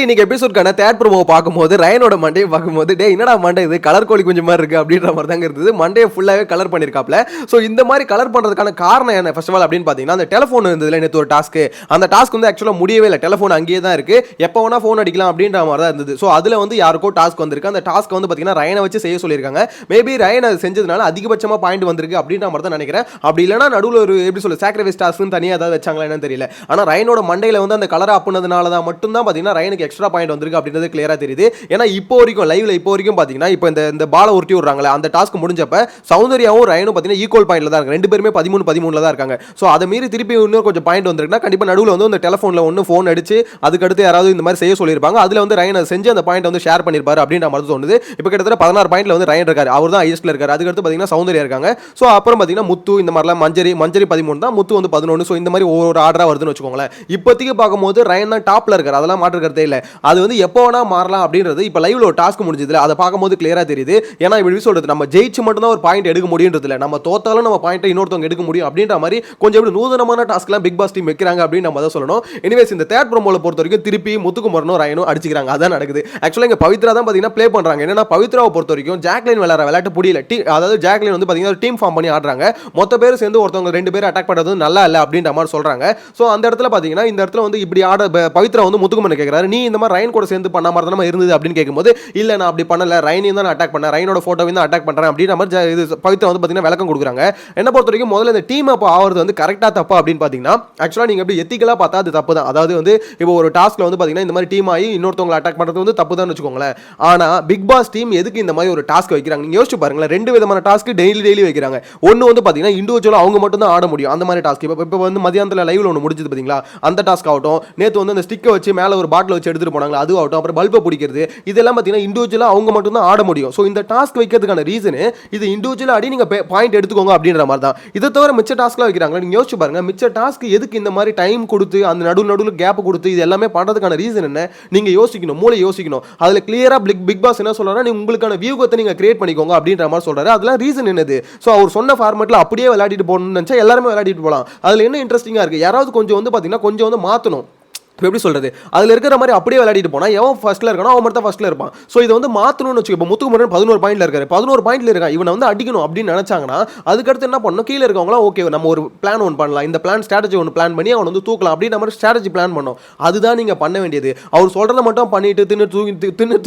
இன்னைக்கு எபிசோட்கான third promo பார்க்கும்போது ரயனோட Monday பார்க்கும்போது டே என்னடா மண்டே இது? கலர் கோழி குஞ்சு மாதிரி இருக்கு அப்படின்ற மாதிரி தாங்க இருந்தது. மண்டே ஃபுல்லாகவே கலர் பண்ணியிருக்காப்ல ஸோ இந்த மாதிரி கலர் பண்ணுறதுக்கான காரணம் என்ன? ஃபர்ஸ்ட் ஆஃப் ஆல் அப்படின்னு பார்த்தீங்கன்னா அந்த டெலிஃபோன் இருந்ததுல நேற்று ஒரு டாஸ்க்கு அந்த டாஸ்க் வந்து ஆக்சுவலாக முடியவே இல்லை. டெலிஃபோன் அங்கேயே தான் இருக்குது எப்போ வேணா ஃபோன் அடிக்கலாம் அப்படின்ற மாதிரி தான் இருந்தது. ஸோ அதில் வந்து யாருக்கோ டாஸ்க் வந்திருக்கு. அந்த டாஸ்க் வந்து பார்த்தீங்கன்னா ரயனை வச்சு செய்ய சொல்லியிருக்காங்க. மேபி ரயன் அது செஞ்சதுனால அதிகபட்சமாக பாயிண்ட் வந்திருக்கு அப்படின்ற மாதிரி தான் நினைக்கிறேன். அப்படி இல்லைனா நடுவில் ஒரு எப்படி சொல்ல சாக்ரிஃபைஸ் டாஸ்க்னு தனியாக ஏதாவது வச்சாங்களா என்னன்னு தெரியல. ஆனால் ரயனோட மண்டையில் வந்து அந்த கலர் அப்புனதுனால தான் மட்டும்தான் பார்த்தீங்கன்னா ரயனுக்கு எக்ஸ்ட்ரா பாயிண்ட் வந்திருக்கு அப்படின்றது கிளியராக தெரியுது. ஏன்னா இப்போ வரைக்கும் லைவ்ல இப்போ வரைக்கும் பார்த்தீங்கன்னா இப்போ இந்த இந்த பாலை உருட்டி விடுறாங்களே அந்த டாஸ்க் முடிஞ்சப்ப சௌந்தர்யாவும் ரயனும் பார்த்தீங்கன்னா ஈக்குவல் பாயிண்ட்ல தான் இருக்காங்க. ரெண்டு பேருமே பதிமூணு பதிமூணுல தான் இருக்காங்க. ஸோ அதை மீறி திருப்பி இன்னும் கொஞ்சம் பாயிண்ட் வந்திருக்குன்னா கண்டிப்பாக நடுவில் வந்து இந்த டெலிஃபோனில் ஒன்று ஃபோன் அடிச்சு அதுக்கடுத்து யாராவது இந்த மாதிரி செய்ய சொல்லியிருப்பாங்க. அதில் வந்து ரயன் அதை செஞ்சு அந்த பாயிண்ட் வந்து ஷேர் பண்ணியிருப்பாரு அப்படின்ற மாதிரி தோணுது. இப்போ கிட்டத்தட்ட பதினாறு பாயிண்ட்ல வந்து ரயன் இருக்காரு. அவர் தான் ஐஎஸ்டில் இருக்காரு. அதுக்கடுத்து பார்த்தீங்கன்னா சௌந்தர்யா இருக்காங்க. ஸோ அப்புறம் பார்த்தீங்கன்னா முத்து இந்த மாதிரிலாம் மஞ்சரி மஞ்சரி பதிமூணு தான் முத்து வந்து பதினொன்று ஸோ இந்த மாதிரி ஒவ்வொரு ஆர்டராக வருதுன்னு வச்சுக்கோங்களேன். இப்போதைக்கு பார்க்கும்போது ரயன் தான் டாப்பில் இருக்காரு. அதெல்லாம் மாற்று இல்லை. இல்லை அது வந்து எப்போ வேணா மாறலாம் அப்படின்றது இப்போ லைவ்ல ஒரு டாஸ்க் முடிஞ்சதுல அதை பார்க்கும்போது கிளியரா தெரியுது. ஏன்னா இப்படி சொல்றது நம்ம ஜெயிச்சு மட்டும் தான் ஒரு பாயிண்ட் எடுக்க முடியுன்றதுல இல்லை நம்ம தோத்தாலும் நம்ம பாயிண்ட்டை இன்னொருத்தவங்க எடுக்க முடியும் அப்படின்ற மாதிரி கொஞ்சம் எப்படி நூதனமான டாஸ்க்லாம் பிக் பாஸ் டீம் வைக்கிறாங்க அப்படின்னு நம்ம தான் சொல்லணும். எனிவேஸ் இந்த தேர்ட் ப்ரோமோல பொறுத்த வரைக்கும் திருப்பி முத்துக்குமரனும் ரயனும் அடிச்சுக்கிறாங்க. அதான் நடக்குது. ஆக்சுவலாக இங்கே பவித்ரா தான் பார்த்தீங்கன்னா ப்ளே பண்ணுறாங்க என்னன்னா பவித்ராவை பொறுத்த வரைக்கும் ஜாக்லின் விளையாட விளையாட்டு புரியல. டீ அதாவது ஜாக்லின் வந்து பார்த்தீங்கன்னா டீம் ஃபார்ம் பண்ணி ஆடுறாங்க. மொத்த பேர் சேர்ந்து ஒருத்தவங்க ரெண்டு பேர் அட்டாக் பண்ணுறது நல்லா இல்லை அப்படின்ற மாதிரி சொல்கிறாங்க ஸோ அந்த இடத்துல பார்த்தீங்கன்னா இந்த இடத்துல வந்து இப்படி ஆட பவித்ரா வந்து முத்துக்குமரன் கேட்குறாரு நீ இந்த மாதிரி ரைன் கூட சேர்ந்து பண்ண மாதிரி தான் இருந்தது அப்படின்னு கேட்கும்போது இல்லை நான் அப்படி பண்ணல. ரைனையும் தான் அட்டாக் பண்ணேன். ரயனோட ஃபோட்டோவையும் தான் அட்டாக் பண்ணுறேன் அப்படின்ற மாதிரி இது பவித்ரா வந்து பார்த்தீங்கன்னா விளக்கம் கொடுக்குறாங்க. என்ன பொறுத்த வரைக்கும் முதல்ல இந்த டீம் அப்போ ஆகிறது வந்து கரெக்டாக தப்பா அப்படின்னு பார்த்தீங்கன்னா ஆக்சுவலாக நீங்கள் எப்படி எத்திக்கலாக பார்த்தா அது தப்பு தான். அதாவது வந்து இப்போ ஒரு டாஸ்க்கில் வந்து பார்த்தீங்கன்னா இந்த மாதிரி டீம் ஆகி இன்னொருத்தவங்களை அட்டாக் பண்ணுறது வந்து தப்பு தான் வச்சுக்கோங்களேன். ஆனால் பிக் பாஸ் டீம் எதுக்கு இந்த மாதிரி ஒரு டாஸ்க் வைக்கிறாங்க? நீங்கள் யோசிச்சு பாருங்களேன். ரெண்டு விதமான டாஸ்க்கு டெய்லி டெய்லி வைக்கிறாங்க. ஒன்று வந்து பார்த்தீங்கன்னா இண்டிவிஜுவலாக அவங்க மட்டும் தான் ஆட முடியும். அந்த மாதிரி டாஸ்க் இப்போ இப்போ வந்து மதியானத்தில் லைவ்ல ஒன்று முடிஞ்சது பார்த்தீங்களா அந்த டாஸ்க் ஆகட்டும். நேற்று வந்து அந்த ஸ்டிக்கை வச்சு மேலே ஒரு பாட்டில் வச்சு எடுத்துகிட்டு போனாங்களா? அது ஆகட்டும் அப்புறம் பல்பை பிடிக்கிறது. இதெல்லாம் பார்த்தீங்கன்னா இண்டிவிஜுவலாக அவங்க மட்டும் தான் ஆட முடியும். ஸோ இந்த டாஸ்க் வைக்கிறதுக்கான ரீசனு இது இண்டிவிஜுவலாக ஆடி நீங்கள் பாயிண்ட் எடுத்துக்கோங்க அப்படின்ற மாதிரி தான் இதை தவிர மிச்ச டாஸ்க்லாம் வைக்கிறாங்க நீங்கள் யோசிச்சு பாருங்கள் மிச்ச டாஸ்க் எதுக்கு இந்த மாதிரி டைம் கொடுத்து அந்த நடு நடுவில் கேப் கொடுத்து இது எல்லாமே பண்ணுறதுக்கான ரீசன் என்ன? நீங்கள் யோசிக்கணும். மூளை யோசிக்கணும். அதில் கிளியராக பிக் பிக் பாஸ் என்ன சொல்றாருன்னா நீ உங்களுக்கான வியூகத்தை நீங்கள் கிரியேட் பண்ணிக்கோங்க அப்படின்ற மாதிரி சொல்கிறாரு அதெல்லாம் ரீசன் என்னது? ஸோ அவர் சொன்ன ஃபார்மேட்டில் அப்படியே விளையாடிட்டு போகணும்னு நினச்சா எல்லாருமே விளையாடிட்டு போகலாம். அதில் என்ன இன்ட்ரெஸ்டிங்காக இருக்குது யாராவது கொஞ்சம் வந்து பார்த்தீங்கன்னா கொஞ்சம் வந்து மாற்றணும் இப்போ எப்படி சொல்றது? அதில் இருக்கிற மாதிரி அப்படியே விளையாடிட்டு போனால் எவன் ஃபர்ஸ்ட்ல இருக்கானோ அவன் மட்டும் தான் ஃபர்ஸ்ட்ல இருப்பான். ஸோ இதை வந்து மாற்றணும்னு வச்சுக்கோ. இப்போ முத்துக்குமரன் பதினோரு பாயிண்ட்ல இருக்காரு. பதினோரு பாயிண்ட்ல இருக்கான் இவனை வந்து அடிக்கணும் அப்படின்னு நினைச்சாங்கன்னா அதுக்கடுத்து என்ன பண்ணணும்? கீழே இருக்கவங்களாம் ஓகே நம்ம ஒரு பிளான் ஒன்று பண்ணலாம். இந்த பிளான் ஸ்ட்ராட்டஜி ஒன்று பிளான் பண்ணி அவன் வந்து தூக்கலாம் அப்படின்ற மாதிரி ஸ்ட்ராட்டஜி பிளான் பண்ணோம். அதுதான் நீங்கள் பண்ண வேண்டியது. அவர் சொல்கிறத மட்டும் பண்ணிட்டு தின்னு தூங்கிட்டு தின்னு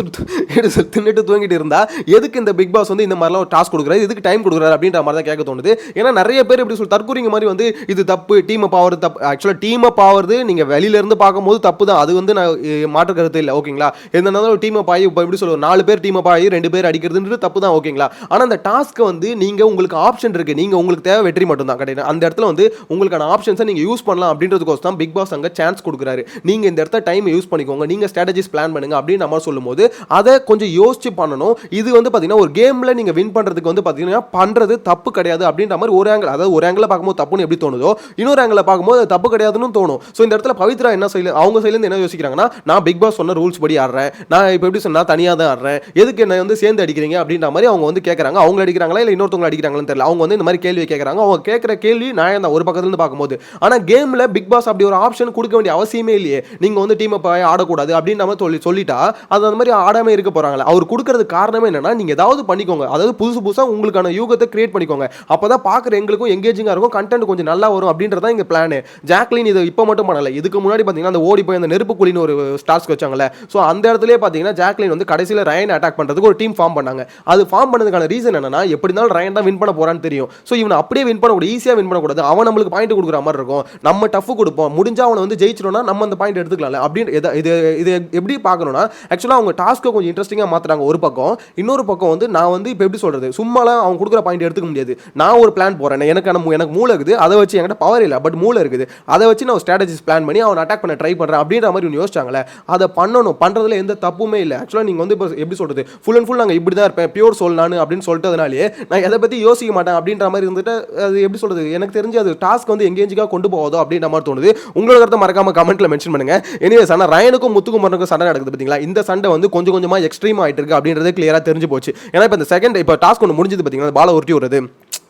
தின்னுட்டு தூங்கிட்டு இருந்தா எதுக்கு இந்த பிக் பாஸ் வந்து இந்த மாதிரிலாம் ஒரு டாஸ்க் கொடுக்குறாரு? எதுக்கு டைம் கொடுக்குறாரு அப்படின்ற மாதிரி தான் கேட்க தோணுது. ஏன்னா நிறைய பேர் இப்படி சொல்லி தற்கூறிங்க மாதிரி வந்து இது தப்பு டீமை பாவது தப்பு ஆக்சுவலாக டீமை பாவது நீங்கள் வெளியிலேருந்து பார்க்கும் போது தப்பு தான் அது வந்து நான் மாற்று கருத்து இல்லை. ஓகேங்களா? எந்தனாலும் டீம் அப் ஆகி இப்போ எப்படி சொல்லுவோம் நாலு பேர் டீம் அப் ஆகி ரெண்டு பேர் அடிக்கிறதுன்றது தப்பு தான் ஓகேங்களா? ஆனால் அந்த டாஸ்க்கை வந்து நீங்கள் உங்களுக்கு ஆப்ஷன் இருக்குது நீங்கள் உங்களுக்கு தேவை வெற்றி மட்டும் தான் கிடையாது அந்த இடத்துல வந்து உங்களுக்கான ஆப்ஷன்ஸை நீங்கள் யூஸ் பண்ணலாம் அப்படின்றதுக்கோசம் தான் பிக் பாஸ் அங்கே சான்ஸ் கொடுக்குறாரு. நீங்கள் இந்த இடத்த டைம் யூஸ் பண்ணிக்கோங்க. நீங்கள் ஸ்ட்ராட்டஜிஸ் பிளான் பண்ணுங்க அப்படின்னு நம்ம சொல்லும்போது அதை கொஞ்சம் யோசிச்சு பண்ணணும். இது வந்து பார்த்தீங்கன்னா ஒரு கேமில் நீங்கள் வின் பண்ணுறதுக்கு வந்து பார்த்தீங்கன்னா பண்ணுறது தப்பு கிடையாது அப்படின்ற மாதிரி ஒரு ஆங்கிள் அதாவது ஒரு ஆங்கிளில் பார்க்கும்போது தப்புன்னு எப்படி தோணுதோ இன்னொரு ஆங்கிளில் பார்க்கும்போது தப்பு கிடையாதுன்னு தோணும். ஸோ இந்த இடத்துல பவித்ரா என்ன செய்யல அவங்க சைட்லேருந்து என்ன யோசிக்கிறாங்கன்னா நான் பிக் பாஸ் சொன்ன ரூல்ஸ் படி ஆடுறேன். நான் இப்போ எப்படி சொன்னால் தனியாக தான் ஆடுறேன். எதுக்கு என்ன வந்து சேர்ந்து அடிக்கிறீங்க? அப்படின்ற மாதிரி அவங்க வந்து கேட்குறாங்க அவங்க அடிக்கிறாங்களா இல்லை இன்னொருத்தவங்க அடிக்கிறாங்களான்னு தெரியல. அவங்க வந்து இந்த மாதிரி கேள்வி கேட்குறாங்க அவங்க கேட்குற கேள்வி நான் தான் ஒரு பக்கத்துலேருந்து பார்க்கும்போது. ஆனால் கேமில் பிக் பாஸ் அப்படி ஒரு ஆப்ஷன் கொடுக்க வேண்டிய அவசியமே இல்லையே. நீங்கள் வந்து டீமை ஆடக்கூடாது அப்படின்ற மாதிரி சொல்லி சொல்லிட்டா அது அந்த மாதிரி ஆடாமல் இருக்க போகிறாங்களே அவர் கொடுக்கறது காரணமே என்னன்னா நீங்கள் ஏதாவது பண்ணிக்கோங்க. அதாவது புதுசு புதுசாக உங்களுக்கான யூகத்தை கிரியேட் பண்ணிக்கோங்க. அப்போ தான் பார்க்குற எங்களுக்கும் எங்கேஜிங்காக இருக்கும் கண்டென்ட் கொஞ்சம் நல்லா வரும் அப்படின்றதான் எங்கள் பிளான் ஜாக்லின் இது இப்போ மட்டும் பண்ணலை. இதுக்கு முன்னாடி பார்த்தீங்கன்னா அந்த ஓடி போய் அந்த நெருப்பு குழின்னு ஒரு ஸ்டார்ஸ்க்கு வச்சாங்கல்ல. ஸோ அந்த இடத்துலயே பார்த்தீங்கன்னா ஜாக்லின் வந்து கடைசியில் ரயன் அட்டாக் பண்ணுறதுக்கு ஒரு டீம் ஃபார்ம் பண்ணாங்க. அது ஃபார்ம் பண்ணதுக்கான ரீசன் என்னன்னா எப்படி இருந்தாலும் ரயன் தான் வின் பண்ண போறான்னு தெரியும். ஸோ இவனை அப்படியே வின் பண்ணக்கூடாது ஈஸியாக வின் பண்ணக்கூடாது. அவன் நம்மளுக்கு பாயிண்ட் கொடுக்குற மாதிரி இருக்கும். நம்ம டஃப் கொடுப்போம். முடிஞ்சா அவனை வந்து ஜெயிச்சிட்டோம்னா நம்ம அந்த பாயிண்ட் எடுத்துக்கலாம்ல. அப்படின்னு இது இது எப்படி பார்க்கணும்னா ஆக்சுவலாக அவங்க டாஸ்க்கை கொஞ்சம் இன்ட்ரெஸ்டிங்காக மாற்றுறாங்க ஒரு பக்கம் இன்னொரு பக்கம் வந்து நான் வந்து இப்போ எப்படி சொல்கிறது சும்மாலாம் அவங்க கொடுக்குற பாயிண்ட் எடுத்துக்க முடியாது. நான் ஒரு பிளான் போகிறேன் எனக்கு எனக்கு மூளை இருக்குது. அதை வச்சு என்கிட்ட பவர் இல்லை. பட் மூளை இருக்குது. அதை வச்சு நான் ஸ்ட்ராட்டஜிஸ் பிளான் பண்ணி அவன் அட்டாக் பண்ண ட்ரை பண்ணுறேன் அப்படின்ற மாதிரி ஒன்று யோசிச்சாங்களே அதை பண்ணணும். பண்ணுறதுல எந்த தப்புமே இல்லை. ஆக்சுவலாக நீங்கள் வந்து இப்போ எப்படி சொல்கிறது ஃபுல் அண்ட் ஃபுல் நாங்கள் இப்படி தான் இருப்பேன். பியூர் சொல் நான் அப்படின்னு சொல்லிட்டதுனாலே நான் எதை பற்றி யோசிக்க மாட்டேன் அப்படின்ற மாதிரி இருந்துட்டு அது எப்படி சொல்கிறது எனக்கு தெரிஞ்சு அது டாஸ்க் வந்து எங்கேஜிக்காக கொண்டு போகாதோ அப்படின்ற மாதிரி தோணுது. உங்களோட கருத்தை மறக்காம கமெண்ட்டில் மென்ஷன் பண்ணுங்க. எனிவேஸ் ஆனால் ரயனுக்கும் முத்துக்குமரனுக்கும் சண்டை நடக்குது பார்த்தீங்களா இந்த சண்டை வந்து கொஞ்சம் கொஞ்சமாக எக்ஸ்ட்ரீம் ஆகிட்டு இருக்கு அப்படின்றது கிளியராக தெரிஞ்சு போச்சு. ஏன்னா இப்போ இந்த செகண்ட் இப்போ டாஸ்க் ஒன்று முடிஞ்சது பார்த்தீங்கன்னா பால உருட்டி விடுறது.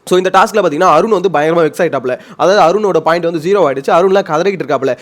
ஸோ இந்த டாஸ்க்கில் பார்த்தீங்கன்னா அருண் வந்து பயங்கரமாக வெக்ஸ் ஆகிட்டாப்ல அதாவது அருணோட பாயிண்ட் வந்து ஜீரோ ஆகிடுச்சு அருண்லாம் கதறிக்கிட்டு இருக்காப்ல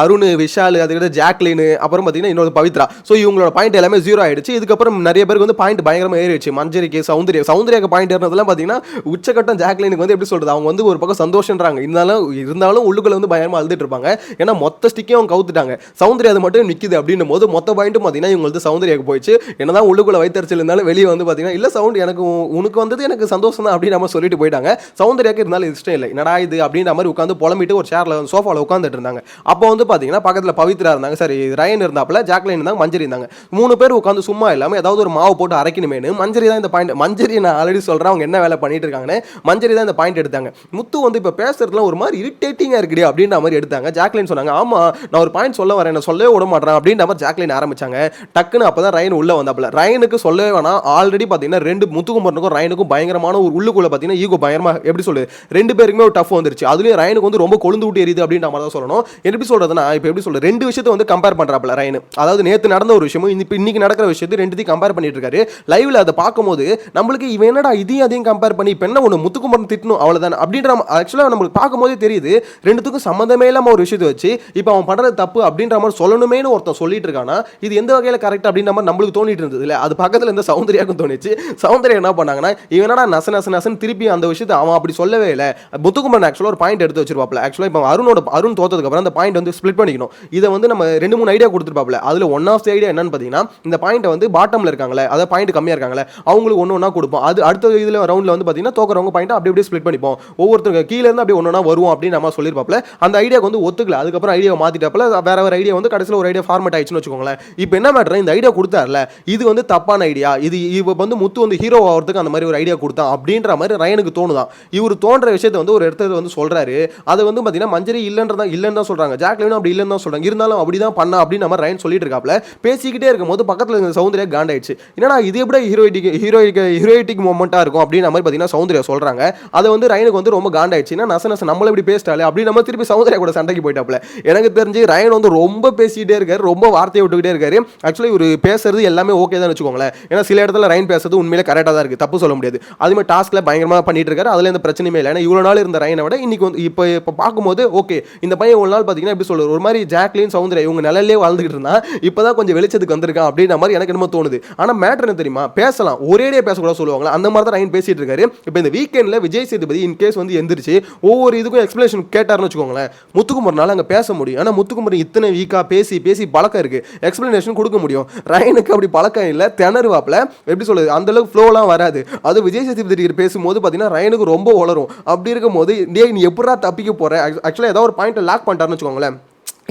அருண் விஷால் அதுக்கிட்ட ஜாக்லின் அப்புறம் பார்த்தீங்கன்னா இன்னொரு பவித்ரா. ஸோ இவங்களோட பாயிண்ட் எல்லாமே ஜீரோ ஆகிடுச்சு இதுக்கப்புறம் நிறைய பேருக்கு வந்து பாயிண்ட் பயங்கரமாக ஏறிடுச்சு. மஞ்சரிக்கு சௌந்தரிய. சௌந்தர்யாக்கு பாயிண்ட் ஏறினதுலாம் பார்த்தீங்கன்னா உச்சக்கட்டம் ஜாக்லினுக்கு வந்து எப்படி சொல்கிறது அவங்க வந்து ஒரு பக்கம் சந்தோஷன்றாங்க. இருந்தாலும் இருந்தாலும் உள்ளுக்குள்ள வந்து பயங்கரமாக அழுதுட்டு இருப்பாங்க. ஏன்னா மொத்த ஸ்டிக்கையும் அவங்க கவுத்துட்டாங்க. சௌந்தர்யா அது மட்டும் நிற்கிது அப்படின்னும் போது மொத்த பாயிண்ட்டும் பார்த்தீங்கன்னா இவங்க வந்து சௌந்தர்யாக்கு போயிடுச்சு. என்னதான் உள்ளுக்குள்ள வைத்தறிச்சல் இருந்தாலும் வெளியே வந்து பார்த்தீங்கன்னா இல்லை சவுண்ட் எனக்கு உனக்கு வந்தது எனக்கு சந்தோஷம் தான் அப்படின்னு நம்ம சொல்லிட்டு போயிட்டாங்க. சௌந்தர்யாக்கு இருந்தாலும் இஷ்டம் இல்லை. என்னடா இது அப்படின்ற மாதிரி உட்காந்து புலம்பிட்டு ஒரு சேரில் சோஃபாவில் உட்காந்துட்டு இருந்தாங்க. அப்போ வந்து பார்த்தீங்கன்னா பக்கத்தில் பவித்ரா இருந்தாங்க. சரி ரயன் இருந்தாப்பில் ஜாக்லின் இருந்தாங்க மஞ்சரி இருந்தாங்க. மூணு பேர் உட்காந்து சும்மா இல்லாமல் ஏதாவது ஒரு மாவு போட்டு அரைக்கணுமேனு மஞ்சரி தான் இந்த பாயிண்ட் மஞ்சரி நான் ஆல்ரெடி சொல்கிறேன் அவங்க என்ன வேலை பண்ணிட்டு இருக்காங்கன்னு மஞ்சரி தான் இந்த பாயிண்ட் எடுத்தாங்க. முத்து வந்து இப்போ பேசுறதுல ஒரு மாதிரி இரிட்டேட்டிங்காக இருக்குடி அப்படின்ற மாதிரி எடுத்தாங்க. ஜாக்லின் சொன்னாங்க ஆமாம் நான் ஒரு பாயிண்ட் சொல்ல வரேன் நான் சொல்லவே விட மாட்டேன் அப்படின்ற மாதிரி ஜாக்லின் ஆரம்பிச்சாங்க. டக்குன்னு அப்போ தான் ரயன் உள்ள வந்தாப்புல. ரயனுக்கு சொல்லவே வேணாம். ஆல்ரெடி பார்த்தீங்கன்னா ரெண்டு முத்துக்குமரனுக்கும் ரயனுக்கும் பயங்கரமான ஒரு உள்ளுக்குள்ள பார்த்தீங்கன்னா ஈகோ பயங்கரமா எப்படி சொல்லுது ரெண்டு பேருக்குமே ஒரு டஃப் வந்துருச்சு. அதுலயும் ரயனுக்கு வந்து ரொம்ப கொழுந்து விட்டு எரியுது அப்படின்ற மாதிரி தான் சொல்லணும். எப்படி சொல்றதுன்னா இப்போ எப்படி சொல்றது? ரெண்டு விஷயத்தை வந்து கம்பேர் பண்றாப்புல ரயன். அதாவது நேத்து நடந்த ஒரு விஷயமும் இப்போ இன்னைக்கு நடக்கிற விஷயத்தை ரெண்டுத்தையும் கம்பேர் பண்ணிட்டு இருக்காரு. லைவ்ல அதை பார்க்கும்போது நம்மளுக்கு இவன் என்னடா இதையும் அதையும் கம்பேர் பண்ணி இப்போ என்ன ஒன்று முத்துக்குமரன் திட்டணும் அவ்வளவுதான். அப்படின்ற ஆக்சுவலாக நம்மளுக்கு பார்க்கும்போதே தெரியுது ரெண்டுத்துக்கும் சம்மந்தமே இல்லாம ஒரு விஷயத்தை வச்சு இப்போ அவன் பண்றது தப்பு அப்படின்ற மாதிரி சொல்லணுமேனு ஒருத்தன் சொல்லிட்டு இருக்கானா இது எந்த வகையில் கரெக்ட் அப்படின்ற மாதிரி நம்மளுக்கு தோணிட்டு இருந்தது இல்லை? அது பக்கத்தில் இருந்த சௌந்தர்யாக்கும் தோணுச்சு. சௌந்தர்யா என்ன பண்ணாங்கன்னா இவனடா நச நச நசன் திருப்பி அந்த விஷயத்தை அவன் அப்படி சொல்லவே இல்லை. முத்துக்குமரன் ஆக்சுவலாக ஒரு பாயிண்ட் எடுத்து வச்சிருப்பாப்ல ஆக்சுவலாக இப்போ அருணோட அருண் தோத்ததுக்கப்புறம் அந்த பாயிண்ட் வந்து ஸ்ப்ளிட் பண்ணிக்கணும். இதை வந்து நம்ம ரெண்டு மூணு ஐடியா கொடுத்துருப்பாப்ல அதில் ஒன் ஆஃப் தி ஐடியா என்னன்னு பார்த்தீங்கன்னா இந்த பாயிண்ட்டை வந்து பாட்டமில் இருக்காங்களே அதாவது பாயிண்ட் கம்மியாக இருக்காங்களே அவங்களுக்கு ஒன்று ஒன்றா கொடுப்போம். அது அடுத்த இதில் ரவுண்டில் வந்து பார்த்தீங்கன்னா தோக்குறவங்க பாயிண்ட் அப்படி அப்படியே ஸ்ப்ளிட் பண்ணிப்போம். ஒவ்வொருத்தருக்கு கீழே இருந்து அப்படியே ஒன்று ஒன்றா வருவோம் அப்படின்னு நம்ம சொல்லியிருப்பாப்ல அந்த ஐடியாவுக்கு வந்து ஒத்துக்கல. அதுக்கப்புறம் ஐடியா மாற்றிட்டாப்ல வேற வேற ஐடியா வந்து கடைசியில் ஒரு ஐடியா ஃபார்மேட் ஆயிடுச்சுன்னு வச்சுக்கோங்களேன். இப்போ என்ன மேட்டர் இந்த ஐடியா கொடுத்தாருல இது வந்து தப்பான ஐடியா இது இப்போ வந்து முத்து வந்து ஹீரோ ஆகிறதுக்கு அந்த மாதிரி ஒரு ஐடியா கொடுத்தான் அப்படின்ற மாதிரி ரயனுக்கு தோணுதான் இவர் தோன்ற விஷயத்தை வந்து ஒரு இடத்துல வந்து சொல்றாரு. அது வந்து பார்த்தீங்கன்னா மஞ்சரி இல்லைன்றதா இல்லைன்னு தான் சொல்கிறாங்க ஜாக்லினும் அப்படி இல்லைன்னு தான் சொல்றாங்க. இருந்தாலும் அப்படி தான் பண்ணா அப்படின்னு நம்ம ரைன் சொல்லிட்டு இருக்காப்ல. பேசிக்கிட்டே இருக்கும்போது பக்கத்தில் இருந்த சௌந்தர்யா காண்டாயிடுச்சு. என்னன்னா இது எப்படி ஹீரோயிட்டிக் ஹீரோயிக் ஹீரோயிட்டிக் மூமெண்ட்டாக இருக்கும் அப்படின்னு மாதிரி பார்த்தீங்கன்னா சௌந்தர்யா சொல்றாங்க. அதை வந்து ரைனுக்கு வந்து ரொம்ப காண்டாயிடுச்சு. ஏன்னா நச நச நம்மள இப்படி பேசிட்டாலே அப்படி நம்ம திருப்பி சௌந்தர்யா கூட சண்டைக்கு போயிட்டாப்ல. எனக்கு தெரிஞ்சு ரயன் வந்து ரொம்ப பேசிக்கிட்டே இருக்காரு. ரொம்ப வார்த்தையை விட்டுக்கிட்டே இருக்காரு. ஆக்சுவலி இவர் பேசுறது எல்லாமே ஓகே தான் வச்சுக்கோங்களேன். ஏன்னா சில இடத்துல ரயன் பேசுறது உண்மையிலே கரெக்டாக தான் இருக்கு. தப்பு சொல்ல முடியாது. அதுமாதிரி டாஸ்க்ல பயங்கரமாக பண்ணிட்டு இருக்காரு அதில் எந்த பிரச்சனையுமே இல்லை. ஏன்னா இவ்வளோ நாள் இருந்த ரயனை விட இன்னைக்கு வந்து இப்போ இப்போ பார்க்கும்போது ஓகே இந்த பையன் ஒரு நாள் பார்த்தீங்கன்னா எப்படி சொல்றது ஒரு மாதிரி ஜாக்லின் சௌந்தர்யா இவங்க நிலையிலே வாழ்ந்துகிட்டு இருந்தா இப்போதான் கொஞ்சம் வெளிச்சத்துக்கு வந்திருக்கான் அப்படின்ற மாதிரி எனக்கு என்னமோ தோணுது. ஆனால் மேட்ரு என்ன தெரியுமா? பேசலாம். ஒரேடியே பேசக்கூடாது சொல்லுவாங்களா? அந்த மாதிரி தான் ரயன் பேசிட்டு இருக்காரு. இப்போ இந்த வீக்கெண்டில் விஜய் சேதுபதி இன் கேஸ் வந்து எந்திரிச்சு ஒவ்வொரு இதுக்கும் எக்ஸ்பிளேஷன் கேட்டார்னு வச்சுக்கோங்களேன். முத்துக்குமரனால அங்கே பேச முடியும். ஆனால் முத்துக்குமரன் இத்தனை வீக்காக பேசி பேசி பழக்கம் இருக்கு. எக்ஸ்பிளனேஷன் கொடுக்க முடியும். ரயனுக்கு அப்படி பழக்கம் இல்லை. திணறுவாப்ல. எப்படி சொல்லுது அந்தளவுக்கு ஃப்ளோலாம் வராது. அது விஜய் சேதுபதி பேசும்போது பார்த்தீங்கன்னா ரயனுக்கு ரொம்ப வளரும் அப்படி இருக்கும்போது டேய் நீ எப்படா தப்பிக்க போற? ஆக்சுவலாக ஏதாவது ஒரு பாயிண்ட் லாக் பண்ணிட்டாருன்னு வச்சுக்கோங்களேன்.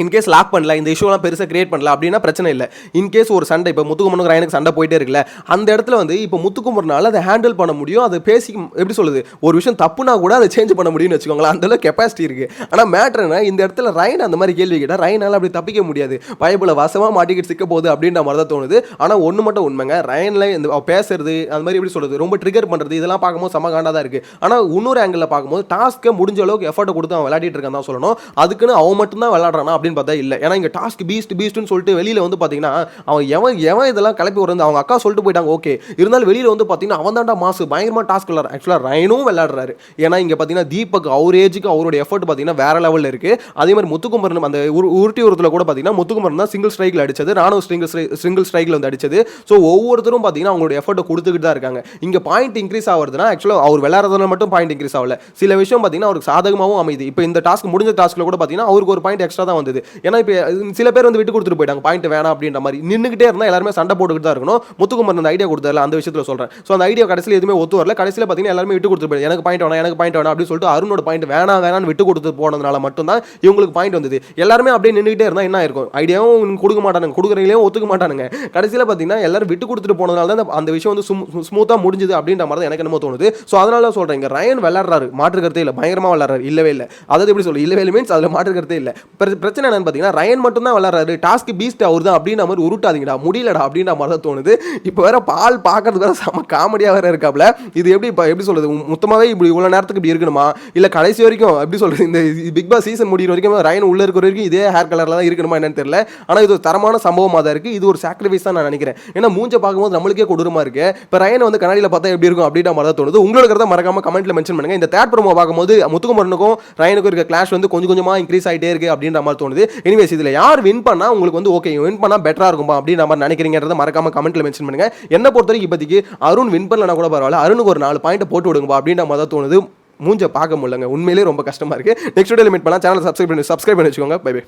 இன்கேஸ் லாக் பண்ணல இந்த இஷ்யூலாம் பெருசாக கிரியேட் பண்ணல அப்படின்னா பிரச்சனை இல்லை. இன்கேஸ் ஒரு சண்டை இப்போ முத்துக்குமரனுக்கு ரயனுக்கு சண்டை போயிட்டே இருக்குல்ல அந்த இடத்துல வந்து இப்போ முத்துக்குமரனால அதை ஹேண்டில் பண்ண முடியும் அதை பேசி எப்படி சொல்லுது ஒரு விஷயம் தப்புனா கூட அதை சேஞ்ச் பண்ண முடியும்னு வச்சுக்கோங்களேன் அந்தளவுக்கு கெப்பாசிட்டி இருக்குது ஆனால் மேட்ருனா இந்த இடத்துல ரயன் அந்த மாதிரி கேள்வி கேட்டால் ரைனால் அப்படி தப்பிக்க முடியாது. பயப்புல வசமாக மாட்டிக்கிட்டு சிக்க போகுது அப்படின்ற மாதிரி தான் தோணுது. ஆனால் ஒன்று மட்டும் உண்மைங்க ரயனில் இந்த பேசுறது அந்த மாதிரி எப்படி சொல்கிறது ரொம்ப ட்ரிகர் பண்ணுறது இதெல்லாம் பார்க்கும்போது செம காண்டாக தான் இருக்குது ஆனால் இன்னொரு ஆங்கிளில் பார்க்கும்போது டாஸ்க்கை முடிஞ்ச அளவுக்கு எஃபர்ட் கொடுத்து அவன் விளையாடிட்டு இருக்கான் தான் சொல்லணும். அதுக்குன்னு அவன் மட்டும் தான் விளையாடுறானா அப்படின்னு பார்த்தா இல்லை. ஏன்னா இங்கே டாஸ்க் பீஸ்ட் பீஸ்ட்னு சொல்லிட்டு வெளியில் வந்து பார்த்தீங்கன்னா அவன் எவன் எவன் இதெல்லாம் கிளப்பி விடுறது அவங்க அக்கா சொல்லிட்டு போயிட்டாங்க ஓகே இருந்தாலும் வெளியில் வந்து பார்த்தீங்கன்னா அவன் தான்டா மாசு பயங்கரமாக டாஸ்க் விளாட்ற ஆக்சுவலாக ரைனும் விளாட்றாரு ஏன்னா இங்கே பார்த்தீங்கன்னா தீபக் அவர் ஏஜுக்கு அவரோட எஃபர்ட் பார்த்தீங்கன்னா வேற லெவலில் இருக்குது அதே மாதிரி முத்துக்குமரன் அந்த உருட்டி உரத்தில் கூட பார்த்தீங்கன்னா முத்துக்குமரன் தான் சிங்கிள் ஸ்ட்ரைக்கில் அடிச்சது. ராணுவ சிங்கிள் சிங்கிள் ஸ்ட்ரைக்கில் வந்து அடிச்சது. ஸோ ஒவ்வொருத்தரும் பார்த்தீங்கன்னா அவங்களோட எஃபர்ட்டை கொடுத்துக்கிட்டு தான் இருக்காங்க. இங்கே பாயிண்ட் இன்க்ரீஸ் ஆகுறதுனா ஆக்சுவலாக அவர் விளாட்றதுனால மட்டும் பாயிண்ட் இன்க்ரீஸ் ஆகல. சில விஷயம் பார்த்தீங்கன்னா அவருக்கு சாதகமாகவும் அமைது இப்போ இந்த டாஸ்க் முடிஞ்ச டாஸ்க்கில் கூட பார்த்தீங்கன்னா அவருக்கு ஒரு பாயிண்ட் எக்ஸ்ட்ரா தான் வந்தது. ஏன்னா இப்போ சில பேர் வந்து விட்டு கொடுத்துட்டு போயிட்டாங்க. பாயிண்ட் வேணாம் அப்படின்ற மாதிரி. நின்றுக்கிட்டே இருந்தால் எல்லாருமே சண்டை போட்டுக்கிட்டு தான் இருக்கணும். முத்துக்குமார் அந்த ஐடியா கொடுத்தாரு அந்த விஷயத்தில் சொல்கிறேன் ஸோ அந்த ஐடியா கடைசியில் எதுவுமே ஒத்து வரல. கடைசியில் பார்த்தீங்கன்னா எல்லாருமே விட்டு கொடுத்துட்டு எனக்கு பாயிண்ட் வேணாம் எனக்கு பாயிண்ட் வேணாம் அப்படின்னு சொல்லிட்டு அருணோட பாயிண்ட் வேணாம் வேணாம்னு விட்டு கொடுத்து போனதுனால மட்டும்தான் இவங்களுக்கு பாயிண்ட் வந்தது. எல்லாருமே அப்படியே நின்றுக்கிட்டே இருந்தால் என்ன இருக்கும் ஐடியாவும் கொடுக்க மாட்டானுங்க. கொடுக்குறீங்களே ஒத்துக்க மாட்டானுங்க. கடைசியில் பார்த்தீங்கன்னா எல்லாரும் விட்டு கொடுத்துட்டு போனதுனால தான் அந்த- விஷயம் வந்து ஸ்மூத்தாக முடிஞ்சது அப்படின்ற மாதிரி தான் எனக்கு என்னமோ தோணுது. ஸோ அதனால தான் சொல்கிறேன் இங்கே ரயன் விளாட்றாரு மாற்று கருத்தே இல்லை. பயங்கரமாக விளாட்றாரு இல்லவே இல்லை. அதாவது எப்படி சொல்லு இல்லவே இல்லை மீன்ஸ் அதில் மாற்று கருத்தே இல்லை. பிரச்சனை பிரச்சனை என்னன்னு பார்த்தீங்கன்னா ரயன் மட்டும் தான் விளாட்றாரு டாஸ்க் பீஸ்ட் அவர் தான் அப்படின்ற மாதிரி உருட்டாதீங்கடா. முடியலடா அப்படின்ற மாதிரி தான் தோணுது. இப்போ வேற பால் பார்க்கறது வேற செம காமெடியாக வேற இருக்காப்ல. இது எப்படி இப்போ எப்படி சொல்றது? மொத்தமாகவே இப்படி இவ்வளோ நேரத்துக்கு இப்படி இருக்கணுமா? இல்லை கடைசி வரைக்கும் எப்படி சொல்றது? இந்த பிக் பாஸ் சீசன் முடிகிற வரைக்கும் ரயன் உள்ள இருக்கிற வரைக்கும் இதே ஹேர் கலரில் தான் இருக்கணுமா என்னன்னு தெரியல. ஆனால் இது ஒரு தரமான சம்பவமாக தான் இருக்குது இது ஒரு சாக்ரிஃபைஸ் தான் நான் நினைக்கிறேன். ஏன்னா மூஞ்ச பார்க்கும்போது நம்மளுக்கே கொடூரமாக இருக்கு. இப்போ ரயன் வந்து கண்ணாடியில் பார்த்தா எப்படி இருக்கும் அப்படின்ற மாதிரி தான் தோணுது. உங்களுக்கு இருக்கிறத மறக்காம கமெண்ட்ல மென்ஷன் பண்ணுங்க. இந்த தேட் ப்ரோமோ பார்க்கும்போது முத்துக்குமரனுக்கும் ரயனுக்கும் இருக்க கிளாஷ் வந்து கொஞ்சம் கொஞ்சமாக இன்க்ரீஸ் ஆகிட்டே இருக்கு அப்படின்ற மாதிரி தோணுது. எனிவேஸ் இதில் யார் வின் பண்ணா உங்களுக்கு வந்து ஓகே வின் பண்ணா பெட்டரா இருக்கும்பா அப்படின்னு நம்ம நினைக்கிறீங்கிறத மறக்காம கமெண்ட்டில் மென்ஷன் பண்ணுங்க. என்னை பொறுத்த வரைக்கும் இப்போதைக்கு அருண் வின் பண்ணலனா கூட பரவாயில்ல. அருணுக்கு ஒரு நாலு பாயிண்ட் போட்டு விடுங்கப்பா அப்படின்னு நம்ம தான் தோணுது. மூஞ்ச பார்க்க முடியலங்க. உண்மையிலேயே ரொம்ப கஷ்டமா இருக்கு. நெக்ஸ்ட் வீடியோ மீட் பண்ணலாம். சேனல் சப்ஸ்கிரைப் பண்ணி சப்ஸ்கிரைப் பண்ணி வச்சுக்கோங்க. By by